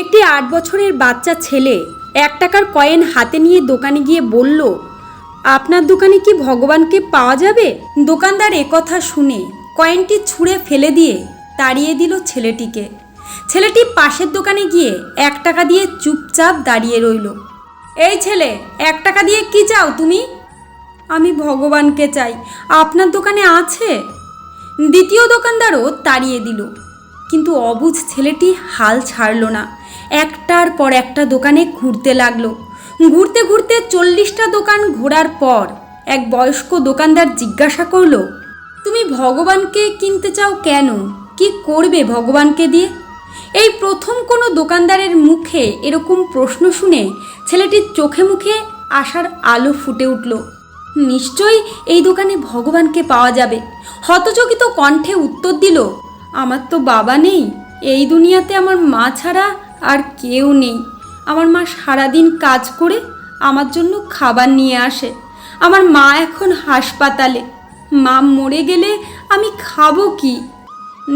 একটি আট বছরের বাচ্চা ছেলে এক টাকার কয়েন হাতে নিয়ে দোকানে গিয়ে বলল, আপনার দোকানে কি ভগবানকে পাওয়া যাবে? দোকানদার কথা শুনে কয়েনটি ছুঁড়ে ফেলে দিয়ে তাড়িয়ে দিল ছেলেটিকে। ছেলেটি পাশের দোকানে গিয়ে এক টাকা দিয়ে চুপচাপ দাঁড়িয়ে রইল। এই ছেলে, এক টাকা দিয়ে কি চাও তুমি? আমি ভগবানকে চাই। আপনার দোকানে আছে? দ্বিতীয় দোকানদারও তাড়িয়ে দিল। কিন্তু অবুঝ ছেলেটি হাল ছাড়ল না। একটার পর একটা দোকানে ঘুরতে লাগল। ঘুরতে ঘুরতে চল্লিশটা দোকান ঘোরার পর এক বয়স্ক দোকানদার জিজ্ঞাসা করল, তুমি ভগবানকে কিনতে চাও কেন? কি করবে ভগবানকে দিয়ে? এই প্রথম কোনো দোকানদারের মুখে এরকম প্রশ্ন শুনে ছেলেটির চোখে মুখে আশার আলো ফুটে উঠল। নিশ্চয়ই এই দোকানে ভগবানকে পাওয়া যাবে। হতচকিত কণ্ঠে উত্তর দিল আমার তো বাবা নেই। এই দুনিয়াতে আমার মা ছাড়া আর কেউ নেই। আমার মা সারাদিন কাজ করে আমার জন্য খাবার নিয়ে আসে। আমার মা এখন হাসপাতালে। মা মরে গেলে আমি খাব কি?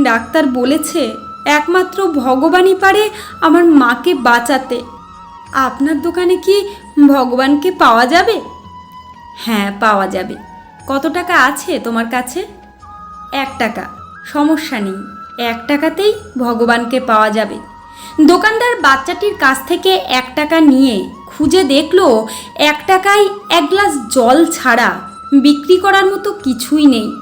ডাক্তার বলেছে, একমাত্র ভগবানই পারে আমার মাকে বাঁচাতে। আপনার দোকানে কি ভগবানকে পাওয়া যাবে? হ্যাঁ পাওয়া যাবে। কত টাকা আছে তোমার কাছে? এক টাকা। সমস্যা নেই। এক টাকাতেই ভগবানকে পাওয়া যাবে। দোকানদার বাচ্চাটির কাছ থেকে এক টাকা নিয়ে খুঁজে দেখল, এক টাকায় এক গ্লাস জল ছাড়া বিক্রি করার মতো কিছুই নেই।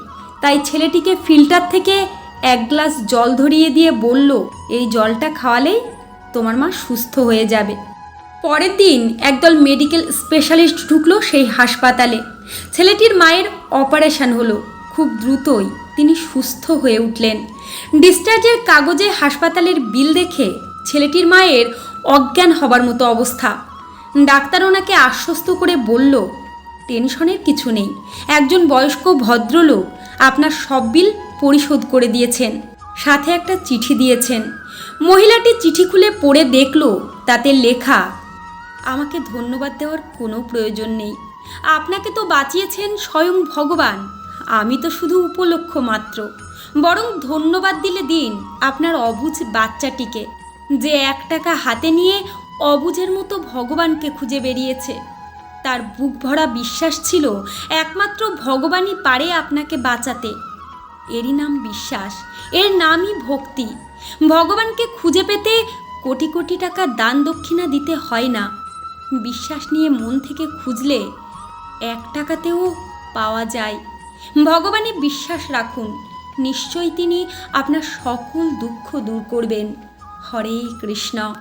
তাই ছেলেটিকে ফিল্টার থেকে এক গ্লাস জল ধরিয়ে দিয়ে বলল, এই জলটা খাওয়ালেই তোমার মা সুস্থ হয়ে যাবে। পরের দিন একদল মেডিকেল স্পেশালিস্ট ঢুকলো সেই হাসপাতালে। ছেলেটির মায়ের অপারেশন হলো। খুব দ্রুতই তিনি সুস্থ হয়ে উঠলেন। ডিসচার্জের কাগজে হাসপাতালের বিল দেখে ছেলেটির মায়ের অজ্ঞান হবার মতো অবস্থা। ডাক্তার ওনাকে আশ্বস্ত করে বলল, টেনশনের কিছু নেই। একজন বয়স্ক ভদ্রলোক আপনার সব বিল পরিশোধ করে দিয়েছেন। সাথে একটা চিঠি দিয়েছেন। মহিলাটি চিঠি খুলে পড়ে দেখল, তাতে লেখা, আমাকে ধন্যবাদ দেওয়ার কোনো প্রয়োজন নেই। আপনাকে তো বাঁচিয়েছেন স্বয়ং ভগবান। আমি তো শুধু উপলক্ষ মাত্র। বরং ধন্যবাদ দিলে দিন আপনার অবুঝ বাচ্চাটিকে, যে এক টাকা হাতে নিয়ে অবুঝের মতো ভগবানকে খুঁজে বেরিয়েছে। তার বুক ভরা বিশ্বাস ছিল একমাত্র ভগবানই পারে আপনাকে বাঁচাতে। এরই নাম বিশ্বাস, এর নামই ভক্তি। ভগবানকে খুঁজে পেতে কোটি কোটি টাকা দান দক্ষিণা দিতে হয় না। বিশ্বাস নিয়ে মন থেকে খুঁজলে এক টাকাতেও পাওয়া যায়। ভগবানে বিশ্বাস রাখুন নিশ্চয় তিনি আপনার সকল দুঃখ দূর করবেন। হরে কৃষ্ণ।